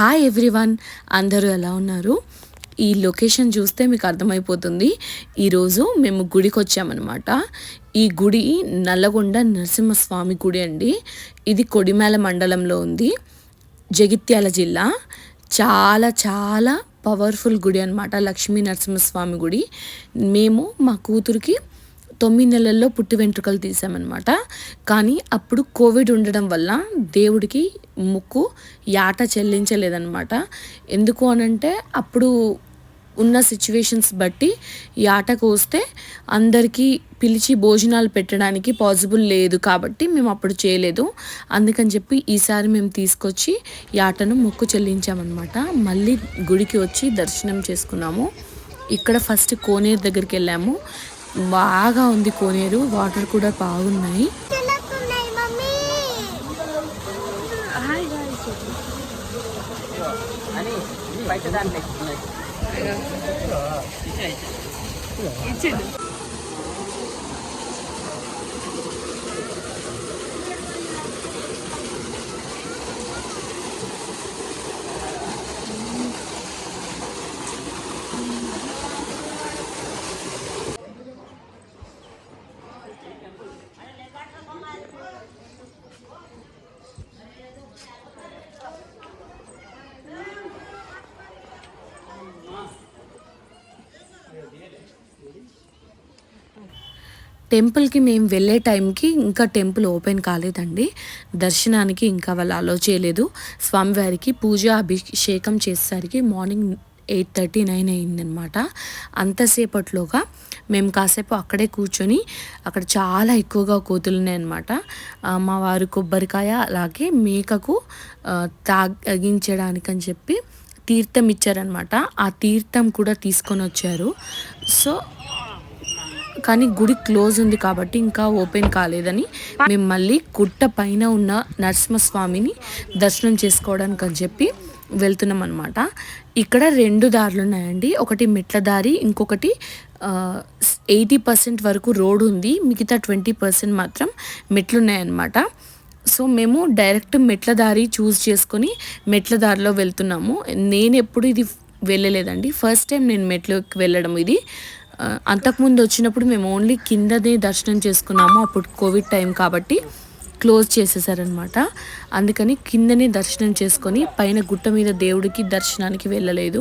Hi everyone అందరూ ఎలా ఉన్నారు? ఈ లొకేషన్ చూస్తే మీకు అర్థమైపోతుంది. ఈరోజు మేము గుడికి వచ్చామన్నమాట ఈ గుడి నల్లగొండ నరసింహస్వామి గుడి అండి. ఇది కొడిమేల మండలంలో ఉంది. జగిత్యాల జిల్లా. చాలా చాలా పవర్ఫుల్ గుడి అనమాట లక్ష్మీ నరసింహస్వామి గుడి. మేము మా కూతురికి తొమ్మిది నెలల్లో పుట్టి వెంట్రుకలు తీసామన్నమాట కానీ అప్పుడు కోవిడ్ ఉండడం వల్ల దేవుడికి ముక్కు యాట చెల్లించలేదన్నమాట. ఎందుకు అనంటే అప్పుడు ఉన్న సిచ్యువేషన్స్ బట్టి ఈ ఆటకు వస్తే అందరికీ పిలిచి భోజనాలు పెట్టడానికి పాసిబుల్ లేదు కాబట్టి మేము అప్పుడు చేయలేదు. అందుకని చెప్పి ఈసారి మేము తీసుకొచ్చి ఈ ఆటను మొక్కు చెల్లించామన్నమాట. మళ్ళీ గుడికి వచ్చి దర్శనం చేసుకున్నాము. ఇక్కడ ఫస్ట్ కోనేరు దగ్గరికి వెళ్ళాము. బాగా ఉంది కోనేరు. వాటర్ కూడా బాగున్నాయి. తినకున్నాయి టెంపుల్కి మేము వెళ్ళే టైంకి ఇంకా టెంపుల్ ఓపెన్ కాలేదండి. దర్శనానికి ఇంకా వాళ్ళు అలో చేయలేదు. స్వామివారికి పూజ అభిషేకం చేసేసరికి మార్నింగ్ ఎయిట్ థర్టీ నైన్ అయిందనమాట అంతసేపట్లోగా మేము కాసేపు అక్కడే కూర్చొని అక్కడ చాలా ఎక్కువగా కోతులు ఉన్నాయన్నమాట. మా వారు కొబ్బరికాయ అలాగే మేకకు ఆ, తాగించడానికని చెప్పి తీర్థం ఇచ్చారనమాట ఆ తీర్థం కూడా తీసుకొని వచ్చారు. సో కానీ గుడి క్లోజ్ ఉంది కాబట్టి ఇంకా ఓపెన్ కాలేదని మేము మళ్ళీ గుట్ట పైన ఉన్న నరసింహస్వామిని దర్శనం చేసుకోవడానికి అని చెప్పి వెళ్తున్నాం అనమాట ఇక్కడ రెండు దారులు ఉన్నాయండి. ఒకటి మెట్ల దారి ఇంకొకటి ఎయిటీ పర్సెంట్ వరకు రోడ్ ఉంది. మిగతా ట్వంటీ పర్సెంట్ మాత్రం మెట్లు ఉన్నాయన్నమాట. సో మేము డైరెక్ట్ మెట్ల దారి చూస్ చేసుకొని మెట్ల దారిలో వెళ్తున్నాము. నేను ఎప్పుడు ఇది వెళ్ళలేదండి. ఫస్ట్ టైం నేను మెట్లోకి వెళ్ళడం ఇది. అంతకుముందు వచ్చినప్పుడు మేము ఓన్లీ కిందనే దర్శనం చేసుకున్నాము. అప్పుడు కోవిడ్ టైం కాబట్టి క్లోజ్ చేసేసారనమాట అందుకని కిందనే దర్శనం చేసుకొని పైన గుట్ట మీద దేవుడికి దర్శనానికి వెళ్ళలేదు.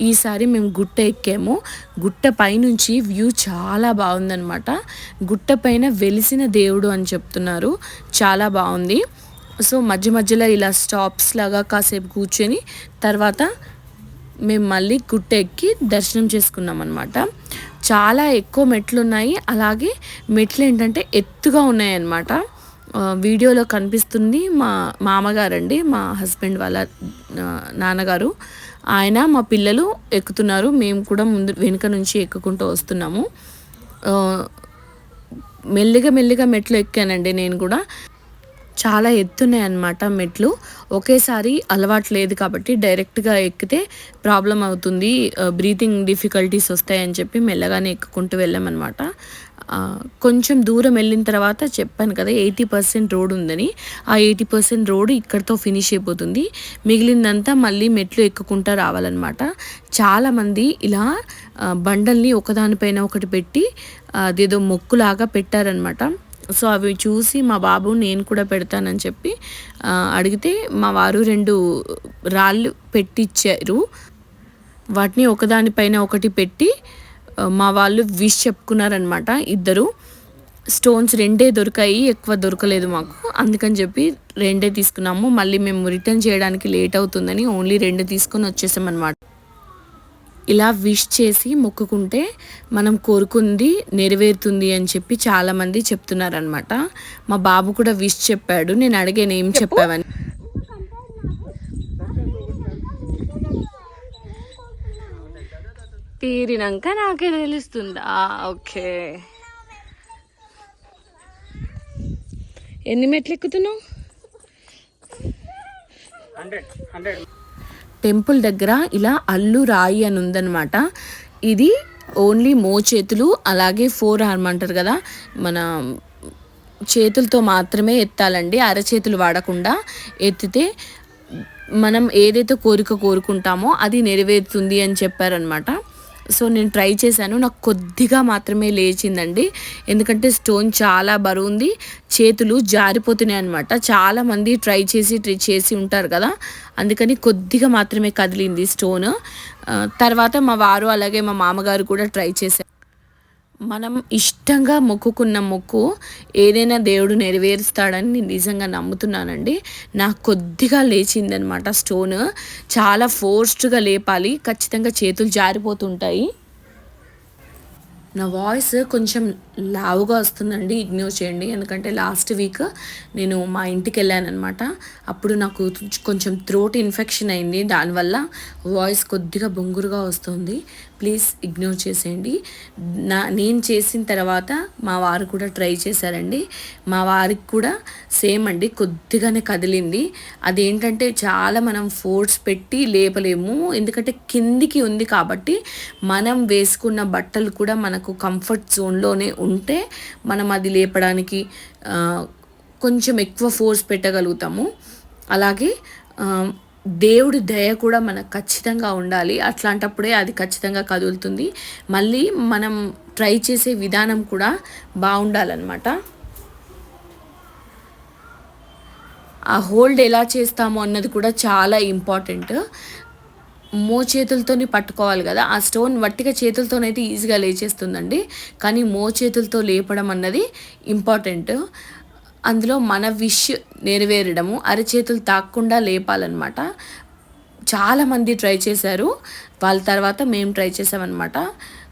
ఈసారి మేము గుట్ట ఎక్కాము. గుట్ట పైనుంచి వ్యూ చాలా బాగుందనమాట గుట్ట పైన వెలిసిన దేవుడు అని చెప్తున్నారు. చాలా బాగుంది. సో మధ్య మధ్యలో ఇలా స్టాప్స్ లాగా కాసేపు కూర్చొని తర్వాత మేము మళ్ళీ గుట్ట ఎక్కి దర్శనం చేసుకున్నాం అనమాట చాలా ఎక్కువ మెట్లు ఉన్నాయి అలాగే మెట్లు ఏంటంటే ఎత్తుగా ఉన్నాయి అన్నమాట వీడియోలో కనిపిస్తుంది మా మామగారండి మా హస్బెండ్ వాళ్ళ నాన్నగారు. ఆయన మా పిల్లలు ఎక్కుతున్నారు. మేము కూడా ముందు వెనుక నుంచి ఎక్కుకుంటూ వస్తున్నాము. మెల్లిగా మెల్లిగా మెట్లు ఎక్కానండి నేను కూడా. చాలా ఎత్తున్నాయి అన్నమాట మెట్లు. ఒకేసారి అలవాటు లేదు కాబట్టి డైరెక్ట్గా ఎక్కితే ప్రాబ్లం అవుతుంది. బ్రీతింగ్ డిఫికల్టీస్ వస్తాయని చెప్పి మెల్లగానే ఎక్కుకుంటూ వెళ్ళామన్నమాట. కొంచెం దూరం వెళ్ళిన తర్వాత చెప్పాను కదా ఎయిటీ పర్సెంట్ రోడ్ ఉందని. ఆ ఎయిటీ పర్సెంట్ రోడ్ ఇక్కడితో ఫినిష్ అయిపోతుంది. మిగిలిందంతా మళ్ళీ మెట్లు ఎక్కుకుంటా రావాలన్నమాట. చాలామంది ఇలా బండల్ని ఒకదానిపైన ఒకటి పెట్టి అదేదో మొక్కులాగా పెట్టారనమాట సో అవి చూసి మా బాబు నేను కూడా పెడతానని చెప్పి అడిగితే మా వారు రెండు రాళ్ళు పెట్టిచ్చారు. వాటిని ఒకదానిపైన ఒకటి పెట్టి మా వాళ్ళు విష్ చెప్పుకున్నారనమాట ఇద్దరు. స్టోన్స్ రెండే దొరికాయి ఎక్కువ దొరకలేదు మాకు. అందుకని చెప్పి రెండే తీసుకున్నాము. మళ్ళీ మేము రిటర్న్ చేయడానికి లేట్ అవుతుందని ఓన్లీ రెండు తీసుకొని వచ్చేసామన్నమాట. ఇలా విష్ చేసి మొక్కుకుంటే మనం కోరుకుంది నెరవేరుతుంది అని చెప్పి చాలామంది చెప్తున్నారనమాట మా బాబు కూడా విష్ చెప్పాడు. నేను అడిగాను ఏం చెప్పావని? తీరినాక నాకే తెలుస్తుందా? ఓకే. ఎన్ని మెట్లు ఎక్కుతున్నావు? Hundred hundred. టెంపుల్ దగ్గర ఇలా అల్లు రాయి అని ఉందన్నమాట. ఇది ఓన్లీ మోచేతులు అలాగే ఫోర్ ఆర్మ్ అంటారు కదా మన చేతులతో మాత్రమే ఎత్తాలండి. అరచేతులు వాడకుండా ఎత్తితే మనం ఏదైతే కోరిక కోరుకుంటామో అది నెరవేరుతుంది అని చెప్పారనమాట సో నేను ట్రై చేశాను. నాకు కొద్దిగా మాత్రమే లేచిందండి. ఎందుకంటే స్టోన్ చాలా బరువు ఉంది చేతులు జారిపోతున్నాయి అనమాట చాలామంది ట్రై చేసి ట్రై చేసి ఉంటారు కదా. అందుకని కొద్దిగా మాత్రమే కదిలింది స్టోన్. తర్వాత మా వారు అలాగే మా మామగారు కూడా ట్రై చేశారు. మనం ఇష్టంగా మొక్కుకున్న మొక్కు ఏదైనా దేవుడు నెరవేరుస్తాడని నేను నిజంగా నమ్ముతున్నానండి. నాకు కొద్దిగా లేచిందనమాట స్టోన్. చాలా ఫోర్స్డ్గా లేపాలి. ఖచ్చితంగా చేతులు జారిపోతుంటాయి. నా వాయిస్ కొంచెం లావుగా వస్తుందండి. ఇగ్నోర్ చేయండి. ఎందుకంటే లాస్ట్ వీక్ నేను మా ఇంటికి వెళ్ళానమాట అప్పుడు నాకు కొంచెం థ్రోట్ ఇన్ఫెక్షన్ అయింది. దానివల్ల వాయిస్ కొద్దిగా బొంగురుగా వస్తుంది. ప్లీజ్ ఇగ్నోర్ చేసేయండి. నా నేను చేసిన తర్వాత మా వారు కూడా ట్రై చేశారండి. మా వారికి కూడా సేమ్ అండి కొద్దిగానే కదిలింది. అదేంటంటే చాలా మనం ఫోర్స్ పెట్టి లేపలేము ఎందుకంటే కిందికి ఉంది కాబట్టి మనం వేసుకున్న బట్టలు కూడా మనకు కంఫర్ట్ జోన్లోనే ఉంటే మనం అది లేపడానికి కొంచెం ఎక్కువ ఫోర్స్ పెట్టగలుగుతాము. అలాగే దేవుడి దయ కూడా మనకు ఖచ్చితంగా ఉండాలి. అట్లాంటప్పుడే అది ఖచ్చితంగా కదులుతుంది. మళ్ళీ మనం ట్రై చేసే విధానం కూడా బాగుండాలన్నమాట. ఆ హోల్డ్ ఎలా చేస్తాము అన్నది కూడా చాలా ఇంపార్టెంట్. మో చేతులతోని పట్టుకోవాలి కదా. ఆ స్టోన్ వట్టిగా చేతులతోనైతే ఈజీగా లేచేస్తుందండి. కానీ మో చేతులతో లేపడం అన్నది ఇంపార్టెంట్. అందులో మన విష్ నెరవేరడము అరచేతులు తాకుండా లేపాలన్నమాట. చాలామంది ట్రై చేశారు వాళ్ళ తర్వాత మేము ట్రై చేసామన్నమాట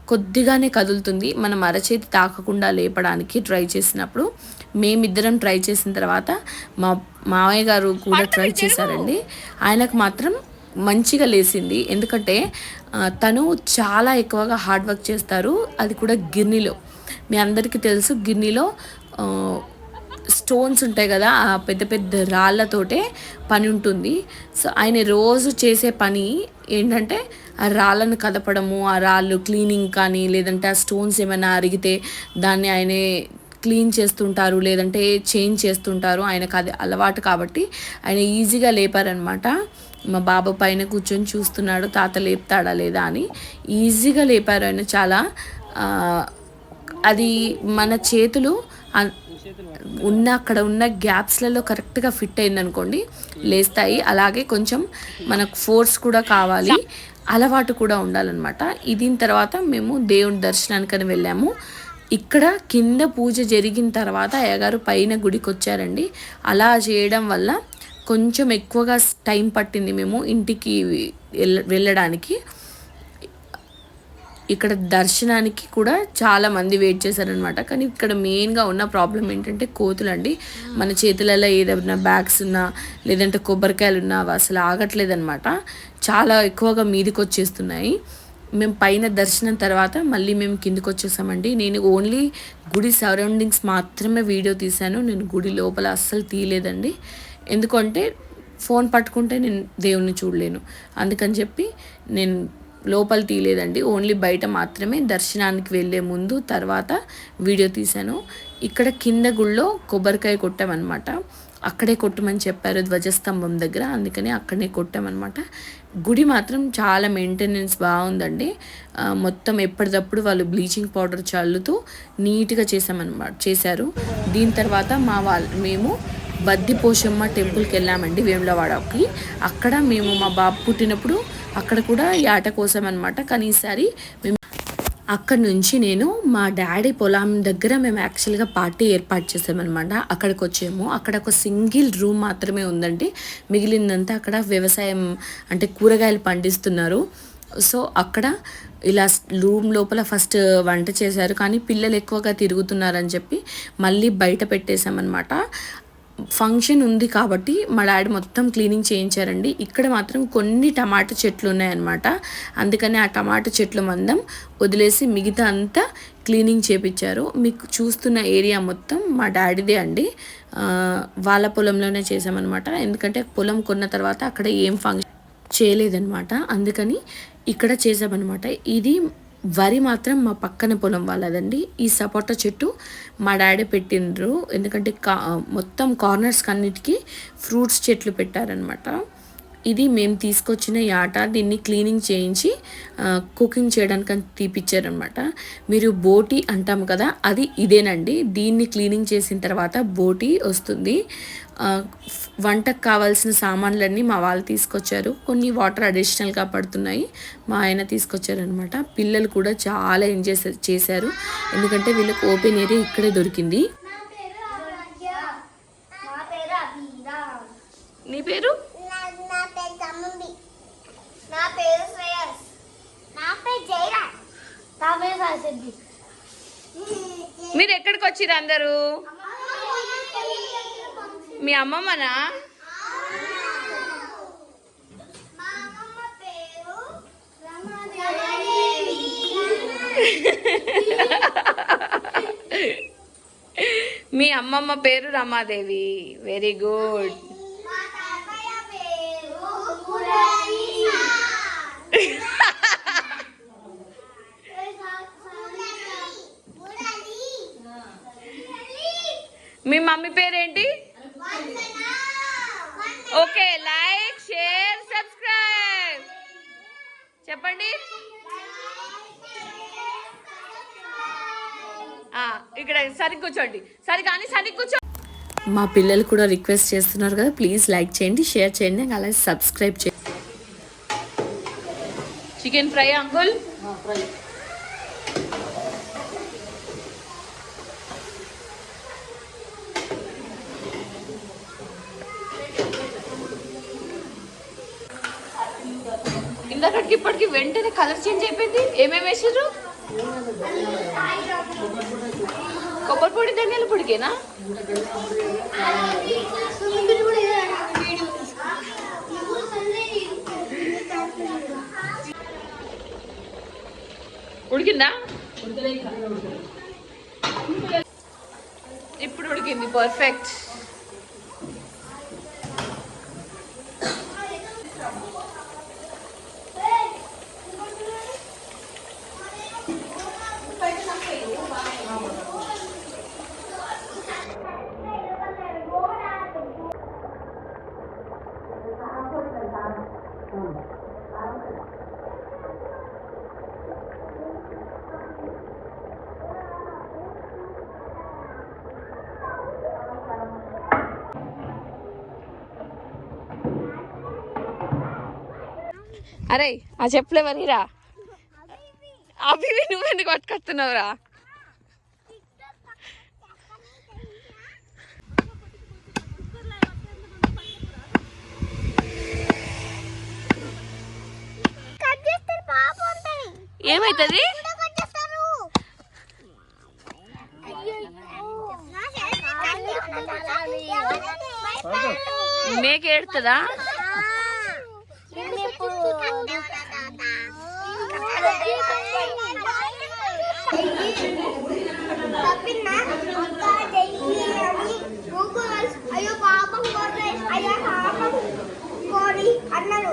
కొద్దిగానే కదులుతుంది మనం అరచేతి తాకకుండా లేపడానికి ట్రై చేసినప్పుడు. మేమిద్దరం ట్రై చేసిన తర్వాత మా మామయ్య గారు కూడా ట్రై చేశారండి. ఆయనకు మాత్రం మంచిగా లేసింది. ఎందుకంటే తను చాలా ఎక్కువగా హార్డ్ వర్క్ చేస్తారు. అది కూడా గిన్నెలో మీ అందరికీ తెలుసు గిన్నెలో స్టోన్స్ ఉంటాయి కదా ఆ పెద్ద పెద్ద రాళ్ళతోటే పని ఉంటుంది. సో ఆయన రోజు చేసే పని ఏంటంటే ఆ రాళ్ళను కదపడము ఆ రాళ్ళు క్లీనింగ్ కానీ లేదంటే ఆ స్టోన్స్ ఏమైనా అరిగితే దాన్ని ఆయనే క్లీన్ చేస్తుంటారు లేదంటే చేంజ్ చేస్తుంటారు. ఆయనకు అది అలవాటు కాబట్టి ఆయన ఈజీగా లేపారనమాట. మా బాబు పైన కూర్చొని చూస్తున్నాడు తాత లేపుతాడా లేదా అని. ఈజీగా లేపారు ఆయన చాలా. అది మన చేతులు ఉన్న అక్కడ ఉన్న గ్యాప్స్లలో కరెక్ట్గా ఫిట్ అయింది అనుకోండి లేస్తాయి. అలాగే కొంచెం మనకు ఫోర్స్ కూడా కావాలి అలవాటు కూడా ఉండాలన్నమాట. ఇది తర్వాత మేము దేవుని దర్శనానికని వెళ్ళాము. ఇక్కడ కింద పూజ జరిగిన తర్వాత అయ్యగారు పైన గుడికి వచ్చారండి అలా చేయడం వల్ల కొంచెం ఎక్కువగా టైం పట్టింది మేము ఇంటికి వెళ్ళ వెళ్ళడానికి. ఇక్కడ దర్శనానికి కూడా చాలా మంది వెయిట్ చేశారనమాట కానీ ఇక్కడ మెయిన్గా ఉన్న ప్రాబ్లం ఏంటంటే కోతులు అండి మన చేతులలో ఏదైనా బ్యాగ్స్ ఉన్నా లేదంటే కొబ్బరికాయలు ఉన్నా అవి అసలు ఆగట్లేదనమాట చాలా ఎక్కువగా మీదికి వచ్చేస్తున్నాయి. మేము పైన దర్శనం తర్వాత మళ్ళీ మేము కిందికి వచ్చేసామండి. నేను ఓన్లీ గుడి సరౌండింగ్స్ మాత్రమే వీడియో తీశాను. నేను గుడి లోపల అస్సలు తీయలేదండి. ఎందుకంటే ఫోన్ పట్టుకుంటే నేను దేవుణ్ణి చూడలేను. అందుకని చెప్పి నేను లోపల తీయలేదండి. ఓన్లీ బయట మాత్రమే దర్శనానికి వెళ్ళే ముందు తర్వాత వీడియో తీశాను. ఇక్కడ కింద గుళ్ళో కొబ్బరికాయ కొట్టామన్నమాట. అక్కడే కొట్టమని చెప్పారు ధ్వజస్తంభం దగ్గర. అందుకని అక్కడనే కొట్టామన్నమాట. గుడి మాత్రం చాలా మెయింటెనెన్స్ బాగుందండి. మొత్తం ఎప్పటికప్పుడు వాళ్ళు బ్లీచింగ్ పౌడర్ చల్లుతూ నీట్గా చేసామన్నమాట చేశారు. దీని తర్వాత మా వాళ్ళు మేము బద్దిపోషమ్మ టెంపుల్కి వెళ్ళామండి వేములవాడకి. అక్కడ మేము మా బాబు పుట్టినప్పుడు అక్కడ కూడా యాట కోసం అనమాట కానీ ఈసారి మేము అక్కడ నుంచి నేను మా డాడీ పొలం దగ్గర మేము యాక్చువల్గా పార్టీ ఏర్పాటు చేసామన్నమాట. అక్కడికి వచ్చాము. అక్కడ ఒక సింగిల్ రూమ్ మాత్రమే ఉందండి. మిగిలిందంతా అక్కడ వ్యవసాయం అంటే కూరగాయలు పండిస్తున్నారు. సో అక్కడ ఇలా రూమ్ లోపల ఫస్ట్ వంట చేశారు. కానీ పిల్లలు ఎక్కువగా తిరుగుతున్నారని చెప్పి మళ్ళీ బయట పెట్టేశామన్నమాట. ఫంక్షన్ ఉంది కాబట్టి మా డాడీ మొత్తం క్లీనింగ్ చేయించారండి. ఇక్కడ మాత్రం కొన్ని టమాటా చెట్లు ఉన్నాయన్నమాట. అందుకని ఆ టమాటా చెట్లు మందం వదిలేసి మిగతా అంతా క్లీనింగ్ చేపించారు. మీకు చూస్తున్న ఏరియా మొత్తం మా డాడీదే అండి. వాళ్ళ పొలంలోనే చేసామన్నమాట ఎందుకంటే పొలం కొన్న తర్వాత అక్కడ ఏం ఫంక్షన్ చేయలేదన్నమాట. అందుకని ఇక్కడ చేసామన్నమాట ఇది వరి మాత్రం మా పక్కన పొలం వాళ్ళదండి. ఈ సపోటా చెట్టు మా డాడీ పెట్టిండ్రు. ఎందుకంటే కా మొత్తం కార్నర్స్ అన్నిటికీ ఫ్రూట్స్ చెట్లు పెట్టారనమాట ఇది మేము తీసుకొచ్చిన యాట దీన్ని క్లీనింగ్ చేయించి కుకింగ్ చేయడానికి అని తీపిచ్చారనమాట మీరు బోటి అంటాం కదా అది ఇదేనండి. దీన్ని క్లీనింగ్ చేసిన తర్వాత బోటి వస్తుంది. వంటకు కావాల్సిన సామాన్లన్నీ మా వాళ్ళు తీసుకొచ్చారు. కొన్ని వాటర్ అడిషనల్గా పడుతున్నాయి. మా ఆయన తీసుకొచ్చారనమాట పిల్లలు కూడా చాలా ఎంజాయ్ చేశారు. ఎందుకంటే వీళ్ళకి ఓపెన్ ఏరియా ఇక్కడే దొరికింది. నా పేరు ఆరాధ్య నా పేరు అభిరా నీ పేరు నా నా పేరు తమ్ముంది నా పేరు శ్రేయస్ నా పేరు జయరా నా పేరు రాసిద్ది మీరు ఎక్కడికి వచ్చిర్రు అందరూ? మీ అమ్మమ్మనా? మా అమ్మమ్మ పేరు రమాదేవి. మీ అమ్మమ్మ పేరు రమాదేవి వెరీ గుడ్ మా తాతయ్య పేరు మురళీ మీ మమ్మీ పేరేంటి ఓకే లైక్ షేర్ సబ్స్క్రైబ్. చెప్పండి. ఆ, ఇక్కడ సరిగ్గా కూర్చోండి. సరి కానీ సరిగ్గా కూర్చో మా పిల్లలు కూడా రిక్వెస్ట్ చేస్తున్నారు కదా ప్లీజ్ లైక్ చేయండి షేర్ చేయండి అలాగే సబ్స్క్రైబ్ చేయండి. Chicken fry uncle? ఇందాకటికి ఇప్పటికి వెంటనే కలర్ చేంజ్ అయిపోయింది. ఏమేమి వేసారు కొబ్బరి పొడి ధనియాల పొడికేనా? ఉడికిందా? ఇప్పుడు ఉడికింది. పర్ఫెక్ట్ అరే ఆ చెప్పులే మరిరా అవి నువ్వెందుకు పట్టుకొస్తున్నావురా? ఏమైతుంది? కూడా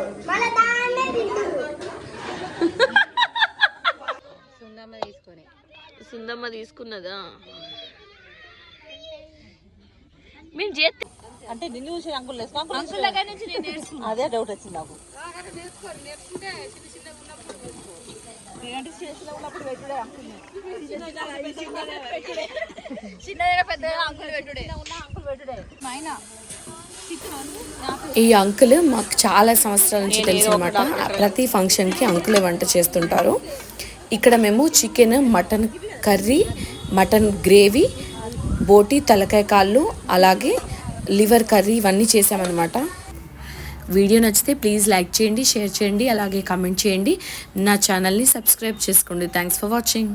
దాన్నే తింటాడు సుందమ్మ తీసుకున్నదా? మేము చేస్తే అంటే నిన్ను చూసి అంకుల్ వేసుకో అంకుల్ దగ్గర నుంచి నేను అదే డౌట్ వచ్చింది నాకు. చిన్నదైనా పెద్దగా అంకుల్ పెట్టుడే. ఈ అంకుల్ మాకు చాలా సంవత్సరాల నుంచి తెలుసు అనమాట ప్రతి ఫంక్షన్కి అంకులే వంట చేస్తుంటారు. ఇక్కడ మేము chicken mutton curry mutton gravy బోటి తలకాయ కాళ్ళు అలాగే లివర్ కర్రీ ఇవన్నీ చేసామన్నమాట. వీడియో నచ్చితే ప్లీజ్ లైక్ చేయండి షేర్ చేయండి అలాగే కమెంట్ చేయండి. నా ఛానల్ని సబ్స్క్రైబ్ చేసుకోండి. Thanks for watching.